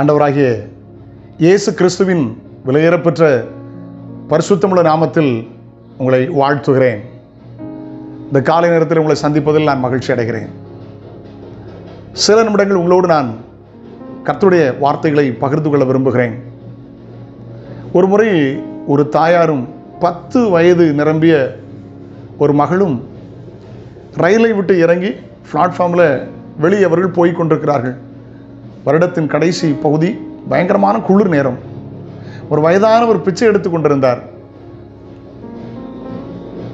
ஆண்டவராகிய இயேசு கிறிஸ்துவின் விலையேறப்பெற்ற பரிசுத்தமுள்ள நாமத்தில் உங்களை வாழ்த்துகிறேன். இந்த காலை நேரத்தில் உங்களை சந்திப்பதில் நான் மகிழ்ச்சி அடைகிறேன். சில நிமிடங்கள் உங்களோடு நான் கர்த்துடைய வார்த்தைகளை பகிர்ந்து கொள்ள விரும்புகிறேன். ஒரு முறை ஒரு தாயாரும் பத்து வயது நிரம்பிய ஒரு மகளும் ரயிலை விட்டு இறங்கி பிளாட்ஃபார்மில் வெளியே அவர்கள் போய் கொண்டிருக்கிறார்கள். வருடத்தின் கடைசி பகுதி பயங்கரமான குளிர் நேரம். ஒரு வயதானவர் பிச்சை எடுத்து கொண்டிருந்தார்.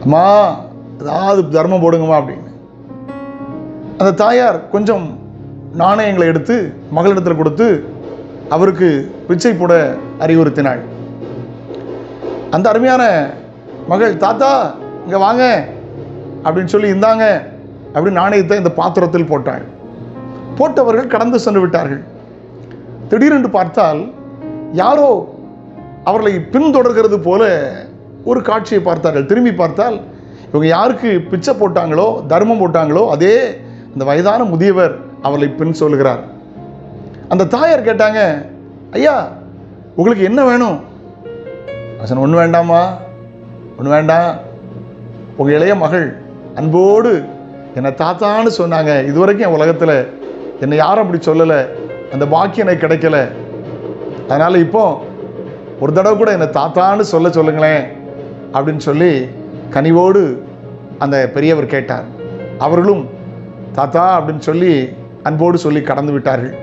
அம்மா ஏதாவது தர்மம் போடுங்கம்மா அப்படின்னு. அந்த தாயார் கொஞ்சம் நாணயங்களை எடுத்து மகளிடத்தில் கொடுத்து அவருக்கு பிச்சை போட அறிவுறுத்தினாள். அந்த அருமையான மகள் தாத்தா இங்கே வாங்க அப்படின்னு சொல்லி இருந்தாங்க அப்படின்னு நாணயத்தை இந்த பாத்திரத்தில் போட்டாள். போட்டவர்கள் கடந்து சென்று விட்டார்கள். திடீரென்று பார்த்தால் யாரோ அவர்களை பின்தொடர்கிறது போல ஒரு காட்சியை பார்த்தார்கள். திரும்பி பார்த்தால் இவங்க யாருக்கு பிச்சை போட்டாங்களோ தர்மம் போட்டாங்களோ அதே அந்த வயதான முதியவர் அவர்களை பின் சொல்கிறார் அந்த தாயார் கேட்டாங்க ஐயா உங்களுக்கு என்ன வேணும்? அசன் ஒன்று வேண்டாமா ஒன்று வேண்டாம். உங்கள் இளைய மகள் அன்போடு என்னை தாத்தான்னு சொன்னாங்க. இதுவரைக்கும் என் உலகத்தில் என்னை யாரும் அப்படி சொல்லலை. அந்த பாக்கியம் எனக்கு கிடைக்கல. அதனால் இப்போ ஒரு தடவை கூட என்னை தாத்தான்னு சொல்ல சொல்லுங்களேன் அப்படின்னு சொல்லி கனிவோடு அந்த பெரியவர் கேட்டார். அவர்களும் தாத்தா அப்படின்னு சொல்லி அன்போடு சொல்லி கடந்து விட்டார்கள்.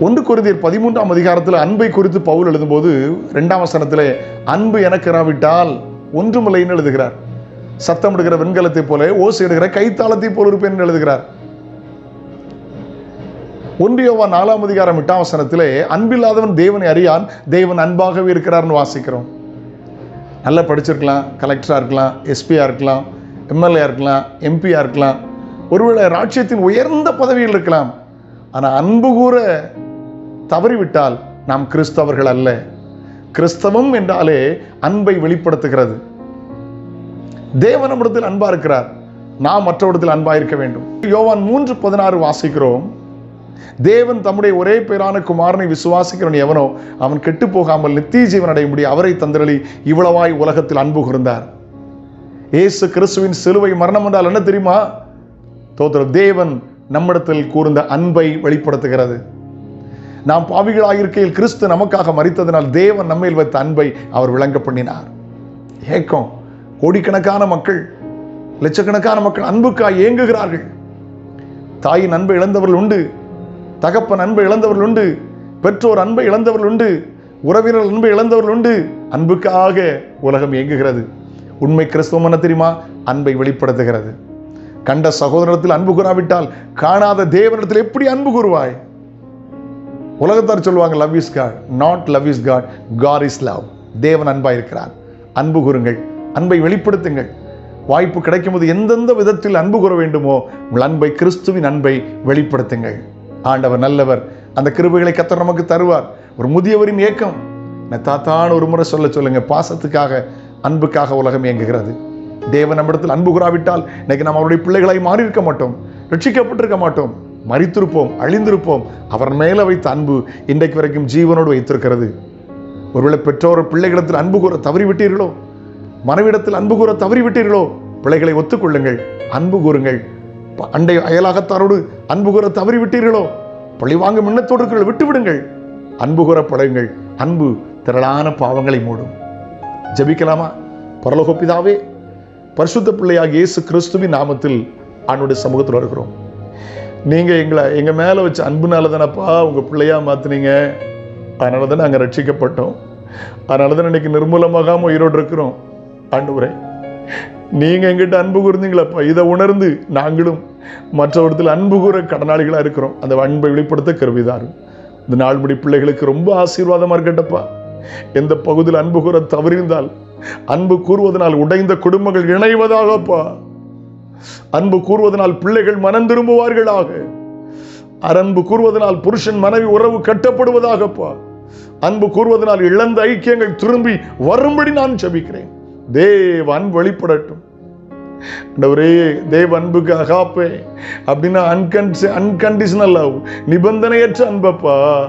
ஒன்று குருதியர் பதிமூன்றாம் அதிகாரத்தில் அன்பை குறித்து பவுல் எழுதும்போது ரெண்டாம் வசனத்தில் அன்பு எனக்கு இராவிட்டால் ஒன்றுமில்லைன்னு எழுதுகிறார். சத்தமிடுகிற வெண்கலத்தை போல ஓசையிடுகிற கைத்தாளத்தை போல இருப்பேன் எழுதுகிறார். ஒன்றியவா நாலாம் அதிகாரம் எட்டாம் வசனத்திலே அன்பில்லாதவன் தேவனை அறியான் தேவன் அன்பாகவே இருக்கிறார்னு வாசிக்கிறோம். நல்லா படிச்சிருக்கலாம் கலெக்டராக இருக்கலாம் எஸ்பியாக இருக்கலாம் எம்எல்ஏ இருக்கலாம் எம்பியாக இருக்கலாம். ஒருவேளை ராட்சியத்தின் உயர்ந்த பதவியில் இருக்கலாம். ஆனால் அன்பு கூற தவறிவிட்டால் நாம் கிறிஸ்தவர்கள் அல்ல. கிறிஸ்தவம் என்றாலே அன்பை வெளிப்படுத்துகிறது. தேவன் நம்மிடத்தில் அன்பா இருக்கிறார். நாம் மற்றவரிடத்தில் அன்பா இருக்க வேண்டும். யோவான் மூன்று பதினாறு வாசிக்கிறோம். தேவன் தம்முடைய ஒரே பேரான குமாரனை விசுவாசிக்கிறவன் எவனோ அவன் கெட்டு போகாமல் நித்திய ஜீவன் அடையும்படி அவரை தந்திரளி இவ்வளவாய் உலகத்தில் அன்பு கூர்ந்தார். இயேசு கிறிஸ்துவின் சிலுவை மரணம் என்றால் என்ன தெரியுமா? தோத்திரம் தேவன் நம்மிடத்தில் கூர்ந்த அன்பை வெளிப்படுத்துகிறது. நாம் பாவிகளாக இருக்கையில் கிறிஸ்து நமக்காக மறித்ததனால் தேவன் நம்மையில் வைத்த அன்பை அவர் விளங்க பண்ணினார். ஏக்கம் கோடிக்கணக்கான மக்கள் லட்சக்கணக்கான மக்கள் அன்புக்காய் ஏங்குகிறார்கள். தாயின் அன்பை இழந்தவர்கள் உண்டு. தகப்பன் அன்பை இழந்தவர்கள் உண்டு பெற்றோர் அன்பை இழந்தவர்கள் உண்டு உறவினர் அன்பை இழந்தவர்கள் உண்டு அன்புக்காக உலகம் இயங்குகிறது. உண்மை கிறிஸ்துவம் என்ன தெரியுமா? அன்பை வெளிப்படுத்துகிறது. கண்ட சகோதரத்தில் அன்பு கூறாவிட்டால் காணாத தேவனிடத்தில் எப்படி அன்பு கூறுவாய்? உலகத்தார் சொல்லுவாங்க love is God not love is God God is love தேவன் அன்பாக இருக்கிறார் அன்பு கூறுங்கள் அன்பை வெளிப்படுத்துங்கள். வாய்ப்பு கிடைக்கும் போது எந்தெந்த விதத்தில் அன்பு கூற வேண்டுமோ உங்கள் அன்பை கிறிஸ்துவின் அன்பை வெளிப்படுத்துங்கள். ஆண்டவர் நல்லவர். அந்த கிருபைகளை கத்தர் நமக்கு தருவார். ஒரு முதியவரின் ஏக்கம். நான் தாத்தான ஒரு முறை சொல்ல சொல்லுங்க பாசத்துக்காக அன்புக்காக உலகம் இயங்குகிறது. தேவன் நம்மிடத்தில் அன்பு கூறாவிட்டால் இன்னைக்கு நாம் அவருடைய பிள்ளைகளை மாறி இருக்க மாட்டோம். ரட்சிக்கப்பட்டிருக்க மாட்டோம். மறித்திருப்போம் அழிந்திருப்போம். அவர் மேலே வைத்த அன்பு இன்றைக்கு வரைக்கும் ஜீவனோடு வைத்திருக்கிறது. ஒருவேளை பெற்றோர் பிள்ளைகளிடத்தில் அன்பு கூற தவறிவிட்டீர்களோ? மனைவிடத்தில் அன்பு கூற தவறிவிட்டீர்களோ? பிள்ளைகளை ஒத்துக்கொள்ளுங்கள் அன்பு கூறுங்கள். அண்டை அயலாகத்தாரோடு அன்பு கூற தவறிவிட்டீர்களோ? பழி வாங்க மின்னத்தோடு இருக்கிற அன்புகுற விடுங்கள் அன்பு கூற பழகுங்கள். அன்பு திரளான பாவங்களை மூடும். ஜெபிக்கலாமா? பரலோகப்பிதாவே பரிசுத்த பிள்ளையாக இயேசு கிறிஸ்துவின் நாமத்தில் ஆண்டுடைய சமூகத்தில் இருக்கிறோம் நீங்கள் எங்களை எங்கள் மேலே வச்ச அன்புனால தானப்பா உங்கள் பிள்ளையாக மாற்றினீங்க அதனால தான் நாங்கள் ரட்சிக்கப்பட்டோம். அதனால தான் இன்னைக்கு நிர்மூலமாகாம உயிரோடு இருக்கிறோம். ஆண்டவரே நீங்க எங்கிட்ட அன்பு கூர்ந்தீங்களப்பா. இதை உணர்ந்து நாங்களும் மற்றவர்களில் அன்பு கூற கடனாளிகளா இருக்கிறோம். அந்த அன்பை வெளிப்படுத்த கருவிதாரும் இந்த நாள்படி பிள்ளைகளுக்கு ரொம்ப ஆசீர்வாதமா இருக்கட்டப்பா. எந்த பகுதியில் அன்பு கூற தவறிந்தால் அன்பு கூறுவதனால் உடைந்த குடும்பங்கள் இணைவதாகப்பா. அன்பு கூறுவதனால் பிள்ளைகள் மனம் திரும்புவார்களாக. அன்பு கூறுவதனால் புருஷன் மனைவி உறவு கட்டப்படுவதாகப்பா. அன்பு கூறுவதனால் இழந்த ஐக்கியங்கள் திரும்பி வரும்படி நான் செபிக்கிறேன் தேவ அன்பு வெளிப்படட்டும். ஒரே தேவ அன்புக்கு அகாப்பே. அப்படின்னா அன்கன் அன்கண்டிஷனல் லவ் நிபந்தனையற்ற அன்பப்பா.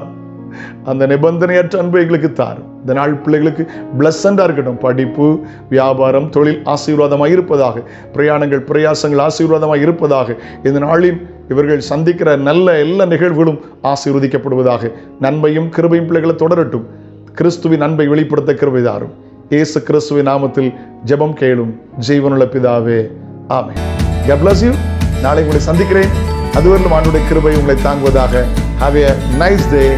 அந்த நிபந்தனையற்ற அன்பை எங்களுக்கு தாரும். இந்த நாள் பிள்ளைகளுக்கு பிளஸண்டாக இருக்கட்டும். படிப்பு வியாபாரம் தொழில் ஆசீர்வாதமாக இருப்பதாக பிரயாணங்கள் பிரயாசங்கள் ஆசீர்வாதமாக இருப்பதாக இந்த நாளில் இவர்கள் சந்திக்கிற நல்ல எல்லா நிகழ்வுகளும் ஆசீர்வதிக்கப்படுவதாக நன்மையும் கிருபையும் பிள்ளைகளை தொடரட்டும். கிறிஸ்துவின் அன்பை வெளிப்படுத்த கிருபை தாரும். இயேசு கிறிஸ்துவின் நாமத்தில் ஜெபம் கேளும் ஜீவனுள்ள பிதாவே. ஆமே God யூ நாளை உங்களை சந்திக்கிறேன். அதுவரையிலும் ஆண்டுடைய கிருபை உங்களை தாங்குவதாக. Have a nice day